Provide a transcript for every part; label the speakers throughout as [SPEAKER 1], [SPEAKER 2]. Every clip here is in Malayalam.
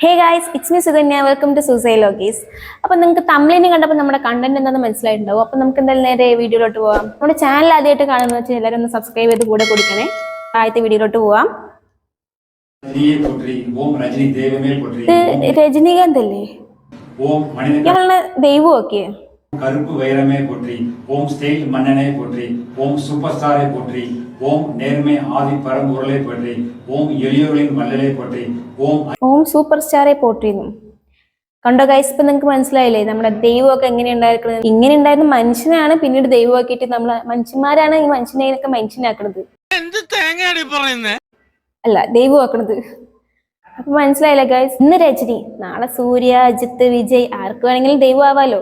[SPEAKER 1] Hey guys it's me Suganya welcome to Soosai ലോഗീസ് അപ്പോൾ നിങ്ങൾക്ക് തമിഴിന് കണ്ടപ്പോൾ നമ്മുടെ കണ്ടന്റ് എന്താണെന്ന് മനസ്സിലായിട്ടുണ്ടാവും. അപ്പോൾ നമുക്ക് എന്തായാലും നേരെ വീഡിയോയിലോട്ട് പോകാം നമ്മുടെ ചാനൽ ആദ്യമായിട്ട് കാണുന്ന വെച്ചാൽ എല്ലാവരും ഒന്ന് സബ്സ്ക്രൈബ് ചെയ്ത് കൂടെ കൊടുക്കണേ. ആദ്യത്തെ വീഡിയോയിലോട്ട് പോവാം. ഇത് രജനീകാന്ത് അല്ലേ
[SPEAKER 2] ഞങ്ങളുടെ
[SPEAKER 1] ദൈവം ഒക്കെ
[SPEAKER 2] കറുപ്പ് വൈരമേ പോറ്റി ഓം സ്റ്റൈൽ മണ്ണനെ പോറ്റി ഓം സൂപ്പർ സ്റ്റാറെ പോറ്റി ஓம் நேர்மை ஆதி பரம்பொருளை போற்றி ஓம் எளியோர்களின் வல்லலை போற்றி ஓம்
[SPEAKER 1] ഓം സൂപ്പർ സ്റ്റാറെ പോട്ടിരുന്നു കണ്ടോ ഗൈസ് ഇപ്പൊ നിങ്ങൾക്ക് മനസ്സിലായില്ലേ നമ്മുടെ ദൈവമൊക്കെ എങ്ങനെ ഉണ്ടായിരിക്കുന്നത് ഇങ്ങനെ ഉണ്ടായിരുന്ന മനുഷ്യനാണ് പിന്നീട് ദൈവമാക്കിയിട്ട് നമ്മളെ മനുഷ്യന്മാരാണ് ഈ മനുഷ്യനെയൊക്കെ മനുഷ്യനാക്കുന്നത്
[SPEAKER 3] എന്ത് തേങ്ങയാണ് ഈ പറയുന്നേ
[SPEAKER 1] അല്ല ദൈവമാക്കണത് അപ്പൊ മനസ്സിലായില്ല ഗൈസ് ഇന്ന് രജനി നാളെ സൂര്യ അജിത്ത് വിജയ് ആർക്ക് വേണമെങ്കിലും ദൈവം ആവാലോ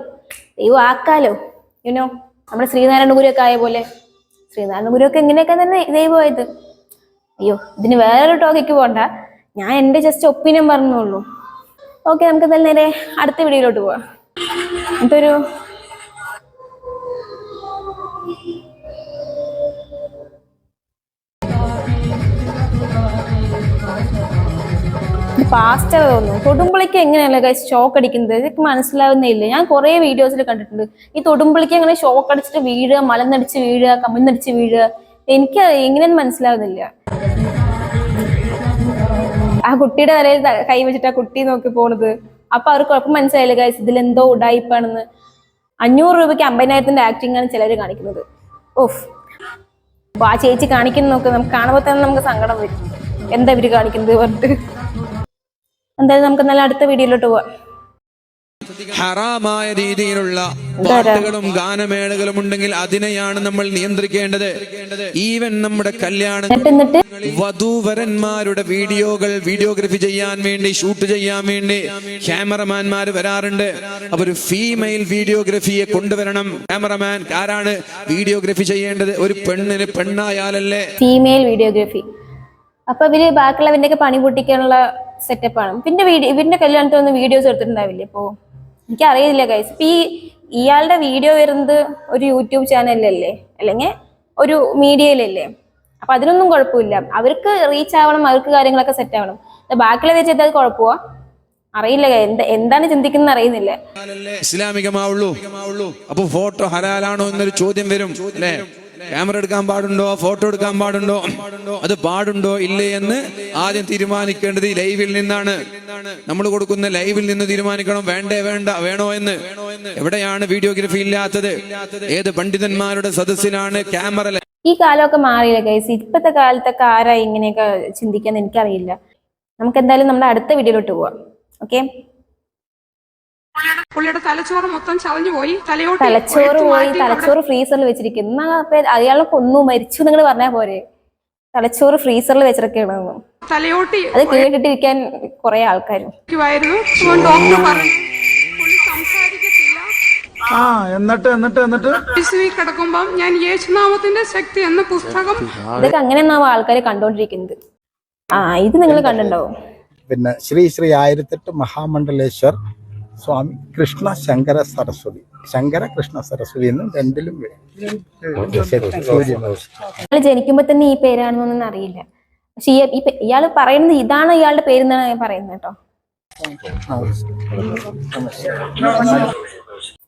[SPEAKER 1] ദൈവം ആക്കാലോ യുനോ നമ്മുടെ ശ്രീനാരായണ ഗുരുവൊക്കെ ആയ പോലെ ശ്രീനാരായണ ഗുരുവൊക്കെ എങ്ങനെയൊക്കെ തന്നെ ദൈവമായത് അയ്യോ ഇതിന് വേറൊരു ടോക്കിക്ക് പോണ്ട. ഞാൻ എന്റെ ജസ്റ്റ് ഒപ്പീനിയൻ പറഞ്ഞോളൂ ഓക്കെ നമുക്ക് തന്നെ നേരെ അടുത്ത വീഡിയോയിലോട്ട് പോവാം. ഇതൊരു ഫാസ്റ്റർ തോന്നുന്നു തൊടുമ്പളിക്ക് എങ്ങനെയല്ല ഗൈസ് ഷോക്ക് അടിക്കുന്നത്? ഇതൊക്കെ മനസ്സിലാവുന്നില്ല ഞാൻ കുറെ വീഡിയോസിൽ കണ്ടിട്ടുണ്ട്. ഈ തൊടുമ്പളിക്ക് അങ്ങനെ ഷോക്ക് അടിച്ചിട്ട് വീഴുക മലന്നടിച്ച് വീഴുക കമ്മിന്നടിച്ച് വീഴുക എനിക്ക് എങ്ങനെയൊന്നും മനസ്സിലാവുന്നില്ല. ആ കുട്ടിയുടെ തലയിൽ കൈ വെച്ചിട്ട് ആ കുട്ടി നോക്കി പോണത്. അപ്പൊ അവർക്ക് കുഴപ്പം മനസ്സിലായില്ല ഗൈസ് ഇതിലെന്തോ ഉടായിപ്പാണെന്ന്. അഞ്ഞൂറ് രൂപയ്ക്ക് അമ്പതിനായിരത്തിന്റെ ആക്ടിംഗ് ആണ് ചിലർ കാണിക്കുന്നത്. ഓഫ് അപ്പൊ ആ ചേച്ചി കാണിക്കുന്ന നോക്ക് നമുക്ക് കാണുമ്പോൾ തന്നെ നമുക്ക് സങ്കടം വരും. എന്താ ഇവർ കാണിക്കുന്നത് പറഞ്ഞിട്ട്? എന്തായാലും നമുക്ക് നല്ല അടുത്ത വീഡിയോയിലോട്ട് പോവാം.
[SPEAKER 3] ഹറാമായ രീതിയിലുള്ള പാട്ടുകളും ഗാനമേളകളും ഉണ്ടെങ്കിൽ അതിനെയാണ് നമ്മൾ നിയന്ത്രിക്കേണ്ടത്. ഈവൻ നമ്മുടെ കല്യാണം വധൂവരന്മാരുടെ വീഡിയോകൾ വീഡിയോഗ്രഫി ചെയ്യാൻ വേണ്ടി ഷൂട്ട് ചെയ്യാൻ വേണ്ടി ക്യാമറമാൻമാർ വരാറുണ്ട്. അവർ ഒരു ഫീമെയിൽ വീഡിയോഗ്രഫിയെ കൊണ്ടുവരണം. ക്യാമറമാൻ ആരാണ് വീഡിയോഗ്രഫി ചെയ്യേണ്ടത്? ഒരു പെണ്ണിന് പെണ്ണായാലല്ലേ?
[SPEAKER 1] ഫീമെയിൽ വീഡിയോഗ്രഫി അപ്പൊ ഇവർ ബാക്കിയുള്ളവന്റെ ഒക്കെ പണി പൊട്ടിക്കാനുള്ള സെറ്റപ്പാണ് പിന്നെ വീഡിയോ ഇവരുടെ കല്യാണത്തിൽ വീഡിയോസ് എടുത്തിട്ടുണ്ടാവില്ലേ എനിക്ക് അറിയില്ല ഗൈസ് ഇപ്പൊ ഈ ഇയാളുടെ വീഡിയോ വരുന്നത് ഒരു യൂട്യൂബ് ചാനലിലല്ലേ അല്ലെങ്കിൽ ഒരു മീഡിയയിലല്ലേ അപ്പൊ അതിനൊന്നും കുഴപ്പമില്ല. അവർക്ക് റീച്ച് ആവണം അവർക്ക് കാര്യങ്ങളൊക്കെ സെറ്റ് ആവണം. ബാക്കിയുള്ള വെച്ചിട്ട് അത് കുഴപ്പമോ? അറിയില്ല. എന്താണ് ചിന്തിക്കുന്നത് അറിയുന്നില്ല.
[SPEAKER 3] ഇസ്ലാമികമാവുള്ളൂ. അപ്പൊ ഫോട്ടോ ഹലാലാണോ എന്നൊരു ചോദ്യം വരും അല്ലേ? ക്യാമറ എടുക്കാൻ പാടുണ്ടോ? ഫോട്ടോ എടുക്കാൻ പാടുണ്ടോ? അത് പാടുണ്ടോ? ഇല്ലേ എന്ന് ആദ്യം തീരുമാനിക്കേണ്ടത് ലൈവിൽ നിന്നാണ്. നമ്മൾ കൊടുക്കുന്ന ലൈവിൽ നിന്ന് തീരുമാനിക്കണം. വേണ്ടേ വേണ്ട വേണോ എന്ന്. എവിടെയാണ് വീഡിയോഗ്രഫി ഇല്ലാത്തത്? ഏത് പണ്ഡിതന്മാരുടെ സദസ്സിലാണ് ക്യാമറ
[SPEAKER 1] ഈ കാലമൊക്കെ മാറിയില്ല ഗൈസ് ഇപ്പോഴത്തെ കാലത്തൊക്കെ ആരാ ഇങ്ങനെയൊക്കെ ചിന്തിക്കാന്ന് എനിക്കറിയില്ല. നമുക്ക് എന്തായാലും നമ്മുടെ അടുത്ത വീഡിയോയിലോട്ട് പോവാം. ഓക്കെ
[SPEAKER 4] പുള്ളിയുടെ തലച്ചോറ് മൊത്തം ചതഞ്ഞു പോയി. തലയോട്ട്
[SPEAKER 1] തലച്ചോറ് പോയി തലച്ചോറ് ഫ്രീസറിൽ വെച്ചിരിക്കുന്നു. എന്നാ അയാളെ കൊന്നു മരിച്ചു നിങ്ങൾ പറഞ്ഞാ പോരെ. തലച്ചോറ് ഫ്രീസറിൽ വെച്ചിരിക്കുകയാണ്
[SPEAKER 4] അവിടെ തലയോട്ടി
[SPEAKER 1] അത് കേട്ടിട്ടിരിക്കാൻ കുറെ ആൾക്കാരും.
[SPEAKER 4] ഡോക്ടർ പറഞ്ഞു
[SPEAKER 5] ആ എന്നിട്ട് എന്നിട്ട് എന്നിട്ട്?
[SPEAKER 4] ഐസിയുവിൽ കിടക്കുമ്പം ഞാൻ യേശുനാമത്തിന്റെ ശക്തി എന്ന പുസ്തകം
[SPEAKER 1] ഇതൊക്കെ അങ്ങനെയൊന്നും ആൾക്കാർ കണ്ടോണ്ടിരിക്കുന്നത്. ആ ഇത് നിങ്ങൾ കണ്ടിട്ടുണ്ടാവും.
[SPEAKER 5] പിന്നെ ശ്രീ ശ്രീ ആയിരത്തെട്ട് മഹാമണ്ഡലേശ്വർ സ്വാമി കൃഷ്ണ ശങ്കര സരസ്വതി. ശങ്കര കൃഷ്ണ സരസ്വതി എന്നും രണ്ടിലും വേണം
[SPEAKER 1] ഇയാൾ ജനിക്കുമ്പോ തന്നെ ഈ പേരാണെന്നൊന്നും അറിയില്ല. പക്ഷെ ഇയാൾ പറയുന്നത് ഇതാണ് ഇയാളുടെ പേര് എന്നാണ് ഞാൻ പറയുന്നത് കേട്ടോ.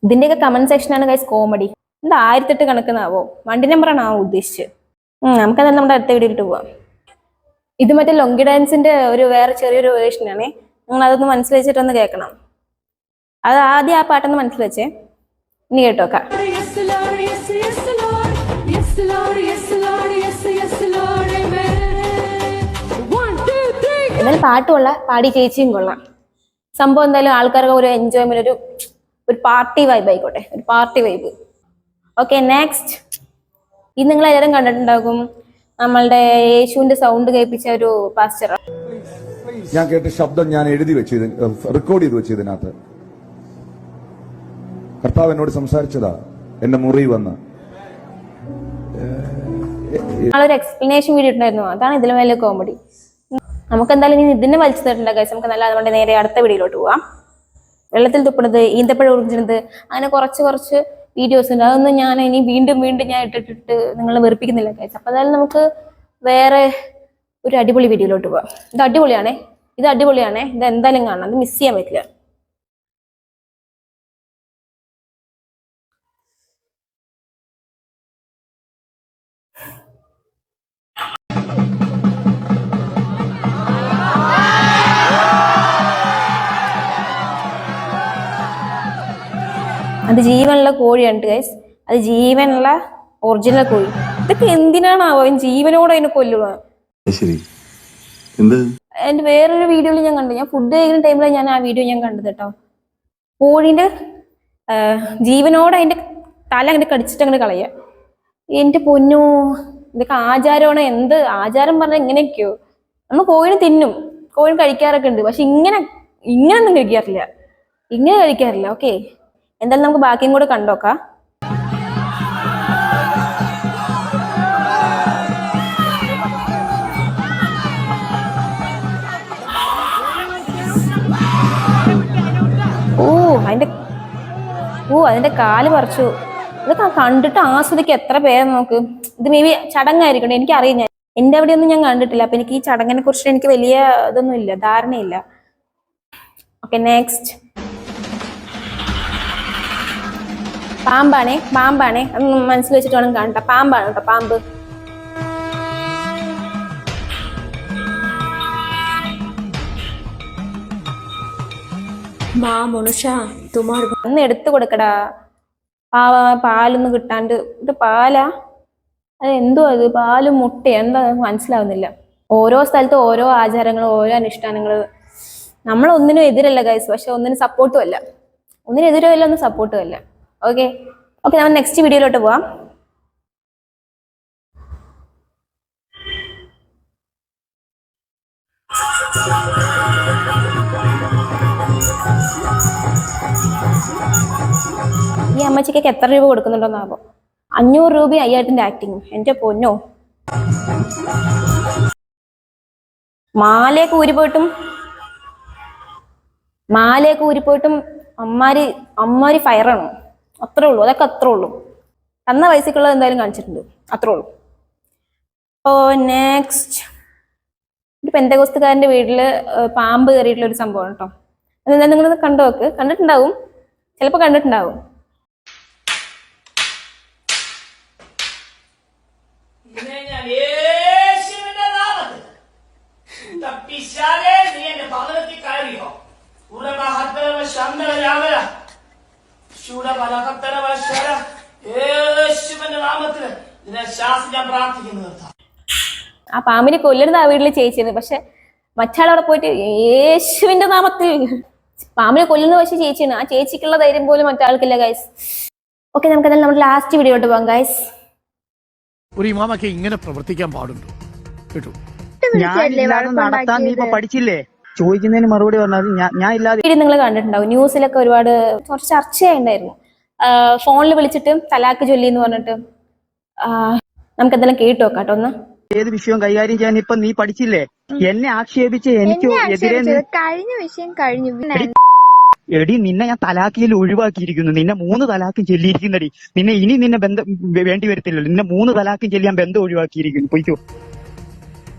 [SPEAKER 1] ഇതിന്റെയൊക്കെ കമന്റ് സെക്ഷനാണ് ഗൈസ് കോമഡി എന്താ ആയിരത്തെട്ട് കണക്കുന്നാവോ? വണ്ടി നമ്പറാണ് ആ ഉദ്ദേശിച്ചത്? ഉം, നമുക്കതെല്ലാം നമ്മുടെ അടുത്ത വീഡിയോയിലിട്ട് പോവാം. ഇത് മറ്റേ ലൊങ്കി ഡാൻസിന്റെ ഒരു വേറെ ചെറിയൊരു വേർഷനാണേ നിങ്ങൾ അതൊന്ന് മനസ്സിൽ വെച്ചിട്ടൊന്ന് കേൾക്കണം. അത് ആദ്യം ആ പാട്ടൊന്ന് മനസ്സിൽ വെച്ചേ. ഇനി കേട്ടോക്കാം. എന്നാലും പാട്ട് കൊള്ളാം പാടി ചേച്ചിയും കൊള്ളാം. സംഭവം എന്തായാലും ആൾക്കാർക്ക് ഒരു എൻജോയ്മെന്റ് ഒരു ഒരു പാർട്ടി വൈബ് ആയിക്കോട്ടെ. ഒരു പാർട്ടി വൈബ് ഓക്കെ നെക്സ്റ്റ് ഇത് നിങ്ങൾ എല്ലാവരും കണ്ടിട്ടുണ്ടാകും. നമ്മളുടെ യേശുവിന്റെ സൗണ്ട് കേൾപ്പിച്ച ഒരു പാസ്റ്റർ
[SPEAKER 6] ഞാൻ കേട്ട ശബ്ദം ഞാൻ എഴുതി വെച്ചു റെക്കോർഡ് ചെയ്ത് വെച്ചു ഇതിനകത്ത്. കർത്താവ് എന്നോട് സംസാരിച്ചതാ. എന്റെ മുറി വന്ന്.
[SPEAKER 1] ഒരു എക്സ്പ്ലനേഷൻ വീഡിയോ ഉണ്ടായിരുന്നു അതാണ് ഇതിലും വലിയ കോമഡി നമുക്ക് എന്തായാലും ഇനി ഇതിനെ വലിച്ചു തരണ്ട നമുക്ക് നല്ല അതുകൊണ്ട് നേരെ അടുത്ത വീഡിയോയിലോട്ട് പോവാം. വെള്ളത്തിൽ തുപ്പണത് ഈന്തപ്പഴം ഉറിഞ്ചണത് അങ്ങനെ കുറച്ച് കുറച്ച് വീഡിയോസ് ഉണ്ട്. അതൊന്നും ഞാൻ ഇനി വീണ്ടും വീണ്ടും ഞാൻ ഇട്ടിട്ടിട്ട് നിങ്ങളെ വെറുപ്പിക്കുന്നില്ല ഗൈസ് അപ്പൊ അതായത് നമുക്ക് വേറെ ഒരു അടിപൊളി വീഡിയോയിലോട്ട് പോവാം. ഇത് അടിപൊളിയാണേ. ഇത് അടിപൊളിയാണേ. ഇത് എന്തായാലും കാണണം അത് മിസ് ചെയ്യാൻ പറ്റില്ല. അത് ജീവനുള്ള കോഴിയാണ് ഗൈസ് അത് ജീവനുള്ള ഒറിജിനൽ കോഴി. ഇതൊക്കെ എന്തിനാണ് അവൻ ജീവനോട് അതിനെ കൊല്ലുക എന്റെ വേറൊരു വീഡിയോയിൽ ഞാൻ കണ്ടു. ഞാൻ ഫുഡ് കഴിക്കുന്ന ടൈമിലാണ് ഞാൻ ആ വീഡിയോ ഞാൻ കണ്ടത് കേട്ടോ കോഴിന്റെ ജീവനോട് അതിന്റെ തല അങ്ങനെ കടിച്ചിട്ട് അങ്ങനെ കളയുക എന്റെ പൊന്നോ ഇതൊക്കെ ആചാരമാണ് എന്ത് ആചാരം പറഞ്ഞാൽ ഇങ്ങനെയൊക്കെയോ? നമ്മൾ കോഴിനെ തിന്നും. കോഴി കഴിക്കാറൊക്കെ ഉണ്ട്. പക്ഷെ ഇങ്ങനെ ഇങ്ങനെ ഒന്നും കഴിക്കാറില്ല. ഇങ്ങനെ കഴിക്കാറില്ല. ഓക്കെ. എന്തായാലും നമുക്ക് ബാക്കിയും കൂടെ കണ്ടോക്കാം. ഓ അതിന്റെ ഓ അതിന്റെ കാൽ പറിച്ചു. ഇതൊക്കെ കണ്ടിട്ട് ആസ്വദിക്കുക എത്ര പേര് നോക്ക് ഇത് മേ ബി എനിക്ക് എനിക്കറിയാം ഞാൻ അവിടെ ഒന്നും ഞാൻ കണ്ടിട്ടില്ല. അപ്പൊ എനിക്ക് ഈ ചടങ്ങിനെ കുറിച്ച് എനിക്ക് വലിയ ഇതൊന്നും ഇല്ല ധാരണയില്ല. ഓക്കെ നെക്സ്റ്റ് പാമ്പാണേ പാമ്പാണേ. അതൊന്ന് മനസ്സിൽ വെച്ചിട്ട് വേണം കാണണ്ട. പാമ്പാണ് കേട്ടോ പാമ്പ്. ഒന്ന് എടുത്തു കൊടുക്കടാ. പാവ പാലൊന്നും കിട്ടാണ്ട്. ഇത് പാലാ? അത് എന്തോ അത്? പാൽ മുട്ട എന്താ മനസ്സിലാവുന്നില്ല. ഓരോ സ്ഥലത്ത് ഓരോ ആചാരങ്ങൾ ഓരോ അനുഷ്ഠാനങ്ങൾ. നമ്മളൊന്നിനും എതിരല്ല ഗൈസ് പക്ഷെ ഒന്നിനും സപ്പോർട്ടും അല്ല. ഒന്നിനെതിരല്ല ഒന്നും സപ്പോർട്ടും അല്ല. ഓക്കെ ഓക്കെ നമ്മൾ നെക്സ്റ്റ് വീഡിയോയിലോട്ട് പോവാം. ഈ അമ്മച്ചിക്കൊക്കെ എത്ര രൂപ കൊടുക്കുന്നുണ്ടോന്നാവോ അഞ്ഞൂറ് രൂപ അയ്യായിരത്തിന്റെ ആക്ടിങ് എന്റെ പൊന്നോ. മാലയൊക്കെ ഊരിപ്പോയിട്ടും മാലയൊക്കെ ഊരിപ്പോയിട്ടും അമ്മാരി അമ്മാരി ഫയറാണ് അത്രേ ഉള്ളൂ. അതൊക്കെ അത്രേ ഉള്ളൂ. തന്ന പൈസക്കുള്ളത് എന്തായാലും കാണിച്ചിട്ടുണ്ട്. അത്രേ ഉള്ളൂ. ഓ നെക്സ്റ്റ് ഒരു പെന്തകോസ്തുകാരന്റെ വീട്ടിൽ പാമ്പ് കയറിയിട്ടുള്ള ഒരു സംഭവം കേട്ടോ അതെന്താ നിങ്ങൾ കണ്ടു നോക്ക്. കണ്ടിട്ടുണ്ടാവും. ചിലപ്പോൾ കണ്ടിട്ടുണ്ടാവും
[SPEAKER 7] നിന്നെ ഞാൻ യേശുവിന്റെ നാമത്തിൽ തപ്പിശാലേ നീ എന്റെ ഭവനത്തിൽ കയറിയോ ഉറമഹത്തരവ ശന്തല യാവര ശൂടബലഹത്തരവ ശര യേശുവിന്റെ നാമത്തിൽ നിന്നെ ശാസി ഞാൻ
[SPEAKER 1] ആ പാമ്പിനെ കൊല്ലരുത് ആ വീട്ടിൽ ചേച്ചിയാണ് പക്ഷെ മറ്റാളവിടെ പോയിട്ട് യേശുവിന്റെ നാമത്തിൽ പാമ്പിനെ കൊല്ലുന്ന പക്ഷെ ചേച്ചിയാണ്. ആ ചേച്ചിക്കുള്ള ധൈര്യം പോലും മറ്റാൾക്കില്ല ഗൈസ് ഓക്കെ നമുക്ക് എന്തായാലും നമ്മുടെ ലാസ്റ്റ് വീഡിയോട്ട് പോകാം ഗൈസ്
[SPEAKER 8] ഒരു ഇമാമൊക്കെ ഇങ്ങനെ പ്രവർത്തിക്കാൻ പാടുണ്ടോ? കേട്ടോ.
[SPEAKER 9] നടത്താൻ നീ ഇപ്പൊ പഠിച്ചില്ലേ? ചോദിക്കുന്നതിന് മറുപടി പറഞ്ഞാൽ ഞാൻ ഇല്ലാതെ
[SPEAKER 1] വീഡിയോ നിങ്ങൾ കണ്ടിട്ടുണ്ടാവും. ന്യൂസിലൊക്കെ ഒരുപാട് കുറച്ച് ചർച്ചയുണ്ടായിരുന്നു ഫോണിൽ വിളിച്ചിട്ട് തലാക്ക് ചൊല്ലി എന്ന് പറഞ്ഞിട്ട് നമുക്ക് എന്തെല്ലാം കേട്ടു നോക്കാം ഒന്ന്.
[SPEAKER 9] ഏത് വിഷയവും കൈകാര്യം ചെയ്യാൻ ഇപ്പൊ നീ പഠിച്ചില്ലേ? എന്നെ ആക്ഷേപിച്ച് എനിക്ക് എതിരെ നി-
[SPEAKER 10] കഴിഞ്ഞ വിഷയം കഴിഞ്ഞു.
[SPEAKER 9] എടി നിന്നെ ഞാൻ തലാക്കിയിൽ ഒഴിവാക്കിയിരിക്കുന്നു. നിന്നെ മൂന്ന് തലാക്കും ചെല്ലിയിരിക്കുന്നടി. നിന്നെ ഇനി നിന്നെ ബന്ധം വേ- വേണ്ടി വരത്തില്ലല്ലോ. നിന്നെ മൂന്ന് തലാക്കും ചെല്ലിയാൻ ബന്ധം ഒഴിവാക്കിയിരിക്കുന്നു. പോയിക്കോ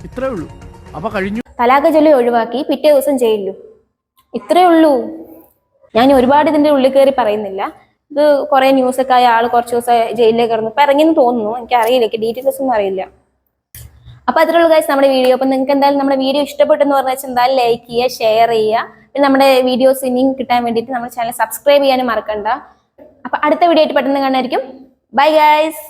[SPEAKER 8] ഇത്രേ ഉള്ളൂ. അപ്പൊ കഴിഞ്ഞു.
[SPEAKER 1] തലാക്ക് ചൊല്ലി ഒഴിവാക്കി പിറ്റേ ദിവസം ജയിലിലും. ഇത്രേ ഉള്ളൂ. ഞാൻ ഒരുപാട് ഇതിന്റെ ഉള്ളിൽ കയറി പറയുന്നില്ല. ഇത് കുറെ ന്യൂസ് ഒക്കെ ആയ ആൾ കുറച്ച് ദിവസം ജയിലിലേക്ക് കിടന്നു. ഇപ്പൊ ഇറങ്ങിയെന്ന് തോന്നുന്നു. എനിക്ക് അറിയില്ല എനിക്ക് ഡീറ്റെയിൽസ് ഒന്നും അറിയില്ല. അപ്പൊ അതിലുള്ള കാര്യം നമ്മുടെ വീഡിയോ. അപ്പൊ നിങ്ങൾക്ക് എന്തായാലും നമ്മുടെ വീഡിയോ ഇഷ്ടപ്പെട്ടെന്ന് പറഞ്ഞാൽ എന്തായാലും ലൈക്ക് ചെയ്യുക ഷെയർ ചെയ്യുക. പിന്നെ നമ്മുടെ വീഡിയോസ് ഇനിയും കിട്ടാൻ വേണ്ടിയിട്ട് നമ്മുടെ ചാനൽ സബ്സ്ക്രൈബ് ചെയ്യാനും മറക്കണ്ട. അപ്പൊ അടുത്ത വീഡിയോ ആയിട്ട് പെട്ടെന്ന് കാണായിരിക്കും ബൈ ഗൈസ്